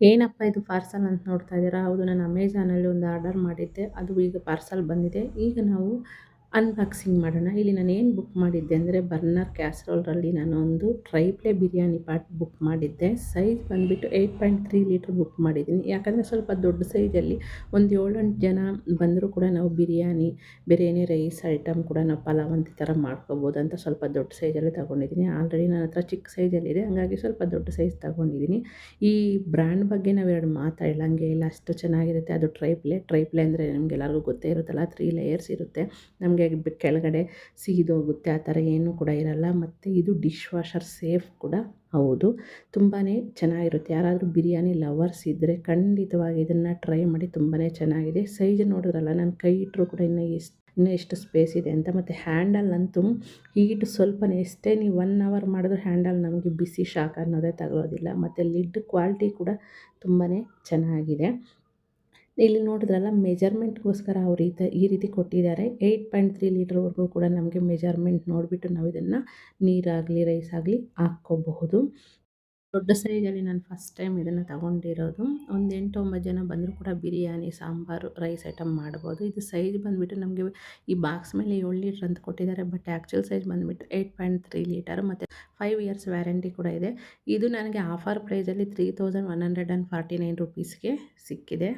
ಏನಪ್ಪ ಇದು ಪಾರ್ಸಲ್ ಅಂತ ನೋಡ್ತಾ ಇದ್ದೀರಾ? ಹೌದು, ನಾನು ಅಮೆಝಾನಲ್ಲಿ ಒಂದು ಆರ್ಡರ್ ಮಾಡಿದ್ದೆ. ಅದು ಈಗ ಪಾರ್ಸಲ್ ಬಂದಿದೆ. ಈಗ ನಾವು ಅನ್ಬಾಕ್ಸಿಂಗ್ ಮಾಡೋಣ. ಇಲ್ಲಿ ನಾನು ಏನು ಬುಕ್ ಮಾಡಿದ್ದೆ ಅಂದರೆ ಬರ್ನರ್ ಕ್ಯಾಸ್ರೋಲ್ರಲ್ಲಿ ನಾನು ಒಂದು ಟ್ರೈಪ್ಲೆ ಬಿರಿಯಾನಿ ಪಾಟ್ ಬುಕ್ ಮಾಡಿದ್ದೆ. ಸೈಜ್ ಬಂದುಬಿಟ್ಟು eight point three litre book ಮಾಡಿದ್ದೀನಿ. ಯಾಕಂದರೆ ಸ್ವಲ್ಪ ದೊಡ್ಡ ಸೈಜಲ್ಲಿ ಒಂದು ಏಳೆಂಟು ಜನ ಬಂದರೂ ಕೂಡ ನಾವು ಬಿರಿಯಾನಿ ಬಿರಿಯಾನಿ ರೈಸ್ ಐಟಮ್ ಕೂಡ ನಾವು ಪಲಾವ್ ಅಂತ ಥರ ಮಾಡ್ಕೋಬೋದು ಅಂತ ಸ್ವಲ್ಪ ದೊಡ್ಡ ಸೈಜಲ್ಲಿ ತೊಗೊಂಡಿದ್ದೀನಿ. ಆಲ್ರೆಡಿ ನನ್ನ ಹತ್ರ ಚಿಕ್ಕ ಸೈಜಲ್ಲಿದೆ ಹಾಗಾಗಿ ಸ್ವಲ್ಪ ದೊಡ್ಡ ಸೈಜ್ ತೊಗೊಂಡಿದ್ದೀನಿ. ಈ ಬ್ರ್ಯಾಂಡ್ ಬಗ್ಗೆ ನಾವು ಎರಡು ಮಾತಾಡಂಗೆ ಇಲ್ಲ, ಅಷ್ಟು ಚೆನ್ನಾಗಿರುತ್ತೆ. ಅದು ಟ್ರೈಪ್ಲೆ ಟ್ರೈಪ್ಲೆ ಅಂದರೆ ನಿಮಗೆಲ್ಲರಿಗೂ ಗೊತ್ತೇ ಇರುತ್ತಲ್ಲ ತ್ರೀ ಲೇಯರ್ಸ್ ಇರುತ್ತೆ. ನಮಗೆ ನಮಗೆ ಕೆಳಗಡೆ ಸಿಗಿದೋಗುತ್ತೆ ಆ ಥರ ಏನೂ ಕೂಡ ಇರಲ್ಲ. ಮತ್ತು ಇದು ಡಿಶ್ ವಾಷರ್ ಸೇಫ್ ಕೂಡ. ಹೌದು. ತುಂಬಾ ಚೆನ್ನಾಗಿರುತ್ತೆ. ಯಾರಾದರೂ ಬಿರಿಯಾನಿ ಲವರ್ಸ್ ಇದ್ದರೆ ಖಂಡಿತವಾಗಿ ಇದನ್ನು ಟ್ರೈ ಮಾಡಿ ತುಂಬಾ ಚೆನ್ನಾಗಿದೆ. ಸೈಜ್ ನೋಡಿದ್ರಲ್ಲ, ನಾನು ಕೈ ಇಟ್ಟರು ಕೂಡ ಇನ್ನೂ ಎಷ್ಟು ಇನ್ನೂ ಎಷ್ಟು ಸ್ಪೇಸ್ ಇದೆ ಅಂತ. ಮತ್ತು ಹ್ಯಾಂಡಲ್ ಅಂತೂ ಹೀಟ್ ಸ್ವಲ್ಪ ಎಷ್ಟೇ ನೀವು ಒನ್ ಅವರ್ ಮಾಡಿದ್ರೂ ಹ್ಯಾಂಡಲ್ ನಮಗೆ ಬಿಸಿ ಶಾಖ ಅನ್ನೋದೇ ತಗೊಳ್ಳೋದಿಲ್ಲ ಮತ್ತು ಲಿಡ್ ಕ್ವಾಲಿಟಿ ಕೂಡ ತುಂಬಾ ಚೆನ್ನಾಗಿದೆ. ಇಲ್ಲಿ ನೋಡಿದ್ರಲ್ಲ ಮೆಜರ್ಮೆಂಟ್ಗೋಸ್ಕರ ಅವ್ರು ಈ ಈ ರೀತಿ ಕೊಟ್ಟಿದ್ದಾರೆ. ಏಯ್ಟ್ ಪಾಯಿಂಟ್ ತ್ರೀ ಲೀಟ್ರ್ವರೆಗೂ ಕೂಡ ನಮಗೆ ಮೆಜರ್ಮೆಂಟ್ ನೋಡಿಬಿಟ್ಟು ನಾವು ಇದನ್ನು ನೀರಾಗಲಿ ರೈಸ್ ಆಗಲಿ ಹಾಕ್ಕೋಬಹುದು. ದೊಡ್ಡ ಸೈಜಲ್ಲಿ ನಾನು ಫಸ್ಟ್ ಟೈಮ್ ಇದನ್ನು ತಗೊಂಡಿರೋದು. ಒಂದು ಎಂಟು ಒಂಬತ್ತು ಜನ ಬಂದರೂ ಕೂಡ ಬಿರಿಯಾನಿ, ಸಾಂಬಾರು ರೈಸ್ ಐಟಮ್ ಮಾಡ್ಬೋದು. ಇದು ಸೈಜ್ ಬಂದುಬಿಟ್ಟು ನಮಗೆ ಈ ಬಾಕ್ಸ್ ಮೇಲೆ ಏಳು ಲೀಟ್ರ್ ಅಂತ ಕೊಟ್ಟಿದ್ದಾರೆ ಬಟ್ ಆ್ಯಕ್ಚುಲ್ ಸೈಜ್ ಬಂದುಬಿಟ್ಟು ಏಯ್ಟ್ ಪಾಯಿಂಟ್ ತ್ರೀ ಲೀಟರ್ ಮತ್ತು ಫೈವ್ ಇಯರ್ಸ್ ವ್ಯಾರಂಟಿ ಕೂಡ ಇದೆ. ಇದು ನನಗೆ ಆಫರ್ ಪ್ರೈಸಲ್ಲಿ three thousand one hundred and forty nine ರುಪೀಸ್ಗೆ ಸಿಕ್ಕಿದೆ.